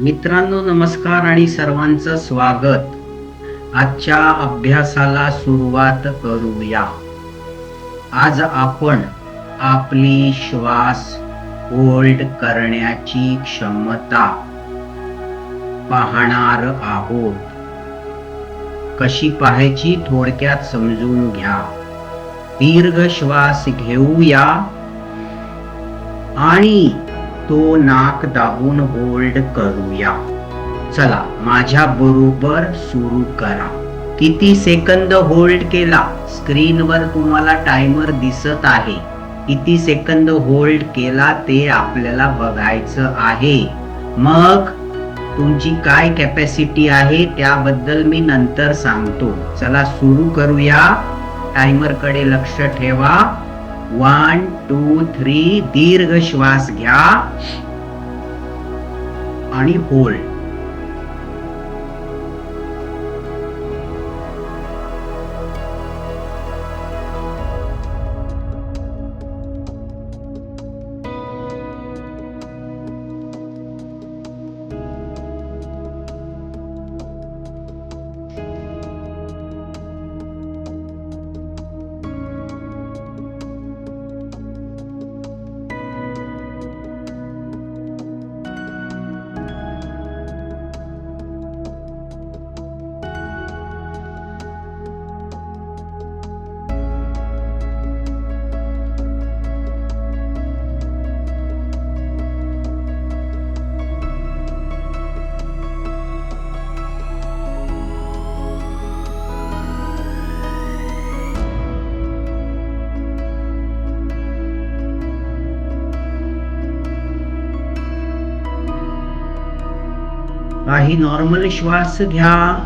मित्रांनो नमस्कार आणि सर्वांचं स्वागत. आजच्या अभ्यासाला सुरुवात करूया. आज आपण आपली श्वास होल्ड करण्याची क्षमता पाहणार आहोत. कशी पाहायची थोडक्यात समजून घ्या. दीर्घ श्वास घेऊया आणि तो नाक दाबून होल्ड करूया. चला माझ्या बरोबर सुरू करा. किती सेकंद होल्ड केला? स्क्रीनवर तुम्हाला टायमर दिसत आहे. किती सेकंद होल्ड केला ते आपल्याला बघायचं आहे. मग तुमची काय कॅपॅसिटी आहे त्याबद्दल मी नंतर सांगतो. चला सुरू करूया. टायमरकडे लक्ष ठेवा. वन टू थ्री दीर्घ श्वास घ्या. आणि होल्ड काही नॉर्मल श्वास घ्या.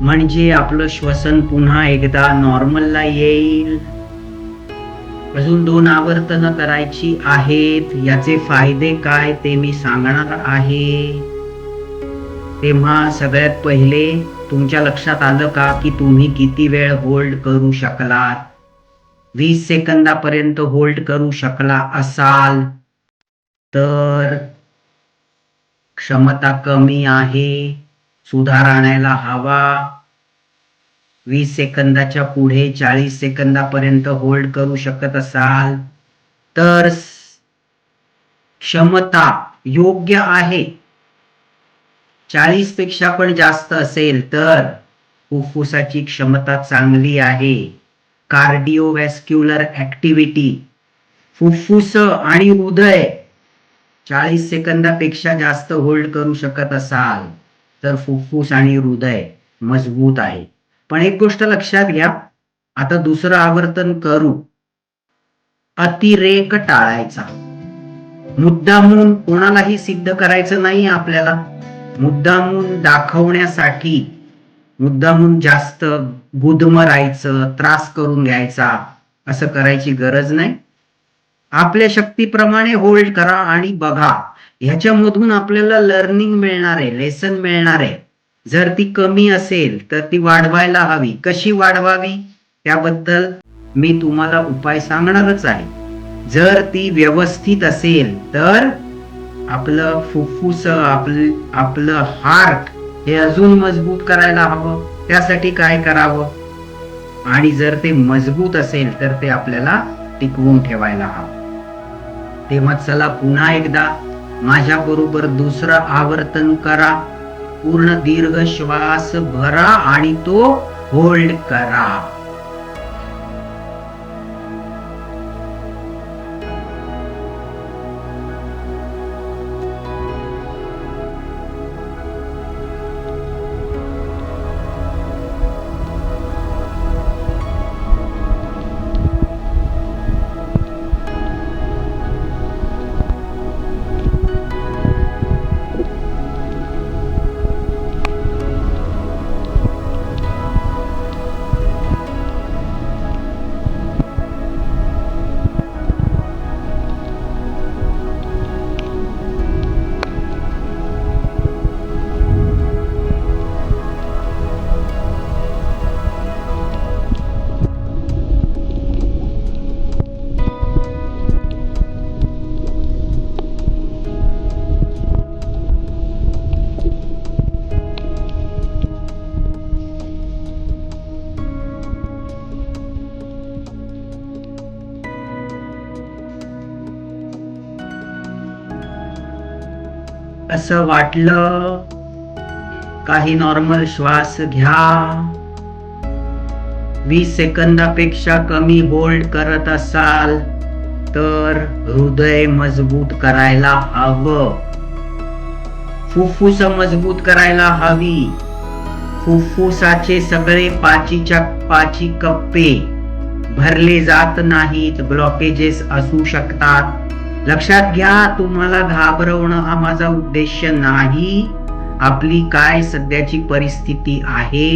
म्हणजे आपलं श्वसन पुन्हा एकदा नॉर्मलला येईल. अजून दोन आवर्तन करायची आहेत. याचे फायदे काय ते मी सांगणार आहे. तेव्हा सगळ्यात पहिले तुमच्या लक्षात आलं का की तुम्ही किती वेळ होल्ड करू शकलात? वीस सेकंदापर्यंत होल्ड करू शकला असाल तर क्षमता कमी आहे. सुधार आणायला हवा. वीस सेकंदाच्या पुढे चाळीस सेकंदापर्यंत होल्ड करू शकत असाल. तर क्षमता योग्य आहे. चाळीसपेक्षा पण जास्त असेल तर फुफ्फुसाची क्षमता चांगली आहे. कार्डिओवॅस्क्युलर ऍक्टिव्हिटी फुफ्फुस आणि हृदय चाळीस सेकंदापेक्षा जास्त होल्ड करू शकत असाल तर फुफ्फुस आणि हृदय मजबूत आहे. पण एक गोष्ट लक्षात घ्या आता दुसरं आवर्तन करू. अतिरेक टाळायचा. मुद्दामून कोणालाही सिद्ध करायचं नाही आपल्याला. मुद्दामून दाखवण्यासाठी मुद्दामून जास्त गुदमरायचं त्रास करून घ्यायचा असं करायची गरज नाही. आपल्या शक्तीप्रमाणे होल्ड करा आणि बघा. ह्याच्यामधून आपल्याला लर्निंग मिळणार आहे लेसन मिळणार आहे. जर ती कमी असेल तर ती वाढवायला हवी. कशी वाढवावी? त्याबद्दल मी तुम्हाला उपाय सांगणारच आहे. जर ती व्यवस्थित असेल तर आपलं फुफ्फुस आपलं आपलं हार्ट हे अजून मजबूत करायला हवं. त्यासाठी काय करावं? आणि जर ते मजबूत असेल तर ते आपल्याला टिकवून ठेवायला हवं. तेव्हा चला पुन्हा एकदा माझ्या बरोबर दुसरं आवर्तन करा. पूर्ण दीर्घ श्वास भरा आणि तो होल्ड करा. असं वाटलं. काही नॉर्मल श्वास घ्या. वीस सेकंदापेक्षा कमी होल्ड करत असाल तर हृदय मजबूत करायला हवं. फुफ्फुस मजबूत करायला हवी. फुफ्फुसाचे सगळे पाचीच्या पाची कप्पे भरले जात नाहीत. ब्लॉकेजेस असू शकतात. लक्षात घ्या तुम्हाला घाबरवणं हा माझा उद्देश नाही. आपली काय सध्याची परिस्थिती आहे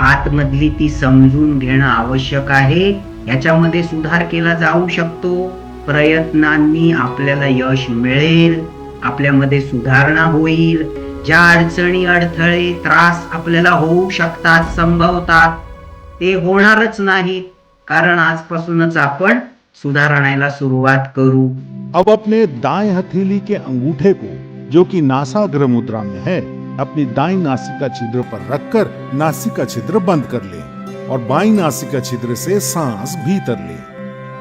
आतमधली ती समजून घेणं आवश्यक आहे. याच्यामध्ये सुधार केला जाऊ शकतो. प्रयत्नांनी आपल्याला यश मिळेल आपल्यामध्ये सुधारणा होईल. ज्या अडचणी अडथळे त्रास आपल्याला होऊ शकतात संभवतात ते होणारच नाही कारण आजपासूनच आपण सुधार आणायला सुरुवात करू। अब अपने दाएँ हथेली के अंगूठे को, जो कि नासाग्र मुद्रा में है, अपनी दाई नासिका छिद्र पर रखकर नासिका छिद्र बंद कर ले और बाई नासिका छिद्र से सांस भीतर ले।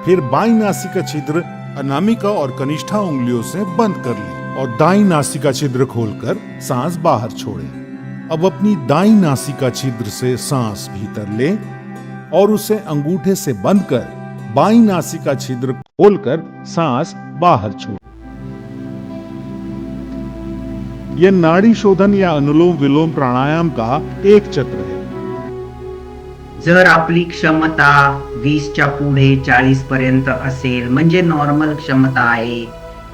फिर बाई नासिका छिद्र अनामिका और कनिष्ठा उंगलियों से बंद कर ले और दाई नासिका छिद्र खोलकर सांस बाहर छोड़े। अब अपनी दाई नासिका छिद्र से सांस भीतर ले और उसे अंगूठे से बंद कर बाई नासिका छिद्र खोलकर सांस बाहर छोड़ यह नाड़ी शोधन या अनुलोम विलोम प्राणायाम का एक चक्र है। जर आपली क्षमता वीसच्या पुढे चाळीस पर्यंत असेल म्हणजे नॉर्मल क्षमता आहे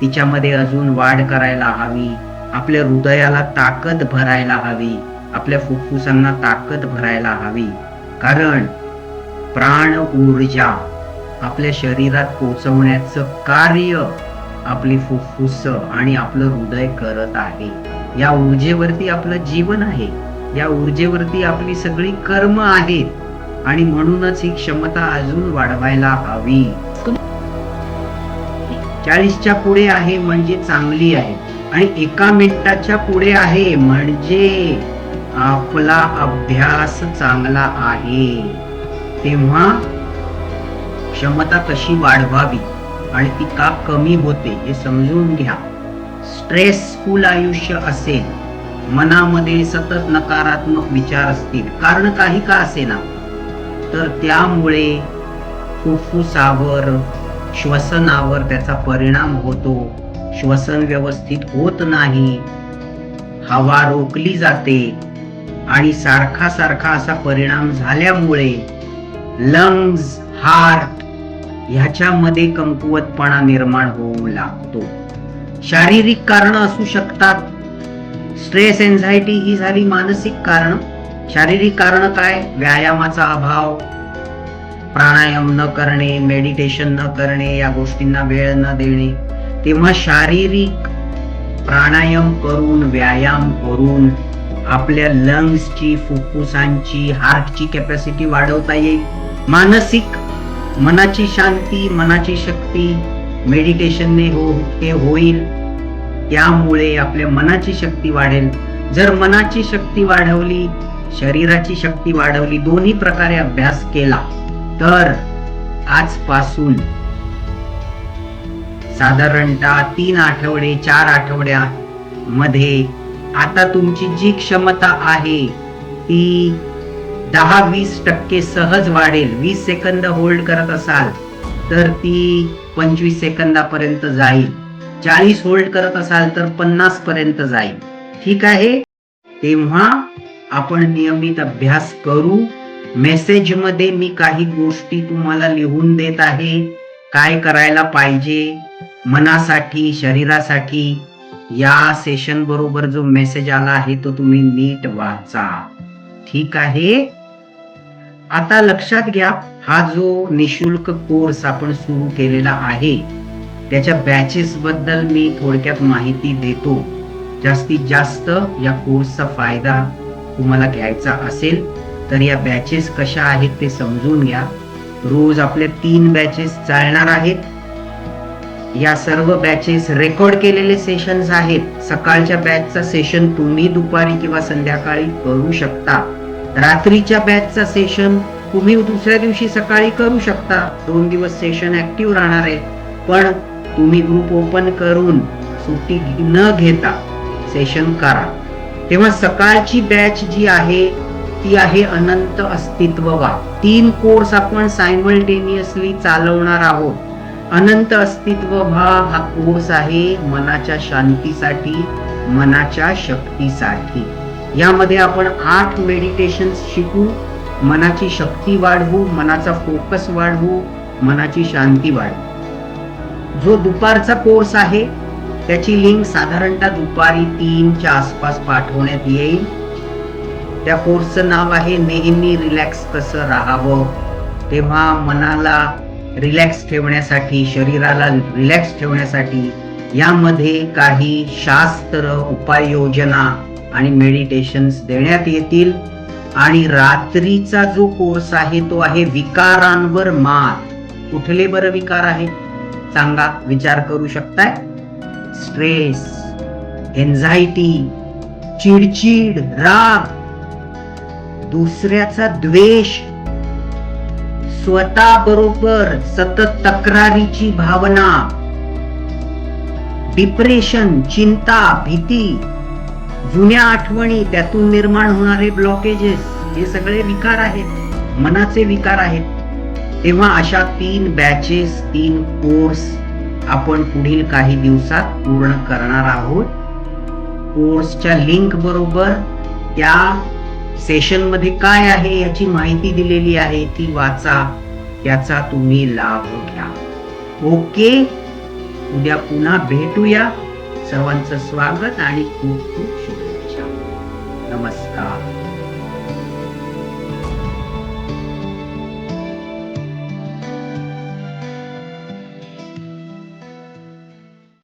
तिच्यामध्ये अजून वाढ करायला हवी आपल्या हृदयाला ताकद भरायला हवी आपल्या फुफ्फुसांना ताकद भरायला हवी कारण प्राण ऊर्जा आपल्या शरीरात पोचवण्याचं कार्य आपली फुफ्फुस आणि आपलं हृदय करत आहे. या ऊर्जेवरती आपलं जीवन आहे. या ऊर्जेवरती आपली सगळी कर्म आहेत. आणि म्हणूनच ही क्षमता अजून वाढवायला हवी. चाळीसच्या पुढे आहे म्हणजे चांगली आहे. आणि एका मिनिटाच्या पुढे आहे म्हणजे आपला अभ्यास चांगला आहे. तेव्हा क्षमता कशी वाढवावी आणि ती का कमी होते हे समजून घ्या. स्ट्रेसफुल आयुष्य असेल मनामध्ये सतत नकारात्मक विचार असतील कारण काही का असेना? तर त्यामुळे फुफ्फुसावर श्वसनावर त्याचा परिणाम होतो. श्वसन व्यवस्थित होत नाही. हवा रोखली जाते आणि सारखा सारखा असा परिणाम झाल्यामुळे लंग्स हार्ट ह्याच्यामध्ये कमकुवतपणा निर्माण होऊ लागतो. शारीरिक कारण असू शकतात. स्ट्रेस एन्झायटी ही झाली मानसिक कारण. शारीरिक कारण काय? व्यायामाचा अभाव. प्राणायाम न करणे मेडिटेशन न करणे या गोष्टींना वेळ न देणे. तेव्हा शारीरिक प्राणायाम करून व्यायाम करून आपल्या लंग्सची फुफ्फुसांची हार्टची कॅपॅसिटी वाढवता येईल. मानसिक मनाची शांती मनाची शक्ती मेडिटेशनने हो हे होईल. त्यामुळे आपल्या मनाची शक्ती वाढेल. जर मनाची शक्ती वाढवली शरीराची शक्ती वाढवली दोन्ही प्रकारे अभ्यास केला तर आजपासून साधारणतः तीन आठवडे चार आठवड्या मध्ये आता तुमची जी क्षमता आहे ती दहा वीस टक्के सहज वाढेल. वीस सेकंद होल्ड करत असाल तर ती पंचवीस सेकंदापर्यंत जाईल. चाळीस होल्ड करत असाल तर पन्नास पर्यंत जाईल. ठीक आहे? तेव्हा आपण नियमित अभ्यास करू. मेसेजमध्ये मी काही गोष्टी तुम्हाला लिहून देत आहे. काय करायला पाहिजे? मनासाठी शरीरासाठी. या सेशन बरोबर जो मेसेज आला आहे तो तुम्ही नीट वाचा. ठीक आहे? आता लक्षात घ्या हा जो निशुल्क कोर्स आपण सुरू केलेला आहे त्याच्या बॅचेस बद्दल मी थोडक्यात माहिती देतो. जास्तीत जास्त या कोर्सचा फायदा तुम्हाला घ्यायचा असेल तर या बॅचेस कशा आहेत ते समजून घ्या. रोज आपल्या तीन बॅचेस चालणार आहेत. या सर्व बॅचेस रेकॉर्ड केलेले सेशन्स आहेत. सकाळच्या बॅचचा सेशन तुम्ही दुपारी किंवा संध्याकाळी करू शकता. रात्रीच्या बॅचचा सेशन तुम्ही दुसऱ्या दिवशी सकाळी करू शकता. दोन दिवस सेशन ऍक्टिव्ह राहणार आहे. पण तुम्ही ग्रुप ओपन करून सुट्टी न घेता सेशन करा. तेव्हा सकाळची बॅच जी आहे ती आहे अनंत अस्तित्ववाद तीन कोर्स आपण सायमल्टेनियसली चालवणार आहोत. अनंत अस्तित्व अस्तित्वभाव हा कोर्स आहे मनाच्या शांतीसाठी मनाच्या शक्तीसाठी. यामध्ये आपण आठ मेडिटेशन शिकू मनाची शक्ती वाढवू मनाचा फोकस वाढवू मनाची शांती वाढवू. जो दुपारचा कोर्स आहे त्याची लिंक साधारणतः दुपारी तीनच्या आसपास पाठवण्यात येईल. त्या कोर्सचं नाव आहे नेहमी रिलॅक्स कसं राहावं. तेव्हा मनाला रिलॅक्स ठेवण्यासाठी शरीराला रिलॅक्स ठेवण्यासाठी यामध्ये काही शास्त्र उपाययोजना आणि मेडिटेशन्स देण्यात येतील. आणि रात्रीचा जो कोर्स आहे तो आहे विकारांवर मात. कुठले बरं विकार आहे? सांगा विचार करू शकताय? स्ट्रेस एन्झायटी चिडचिड राग. दुसऱ्याचा द्वेष. स्वतः बरोबर सतत तक्रारीची भावना. डिप्रेशन चिंता भीती. जुन्या आठवणी त्यातून निर्माण होणारे ब्लॉकेजेस हे सगळे विकार आहेत मनाचे विकार आहेत. तेव्हा अशा तीन बॅचेस तीन कोर्स आपण पुढील काही दिवसात पूर्ण करणार आहोत. कोर्सच्या लिंक बरोबर त्या सेशनमध्ये काय आहे याची माहिती दिलेली आहे ती वाचा. त्याचा तुम्ही लाभ घ्या. ओके? उद्या पुन्हा भेटूया. सर्वांचं स्वागत आणि खूप खूप शुभेच्छा.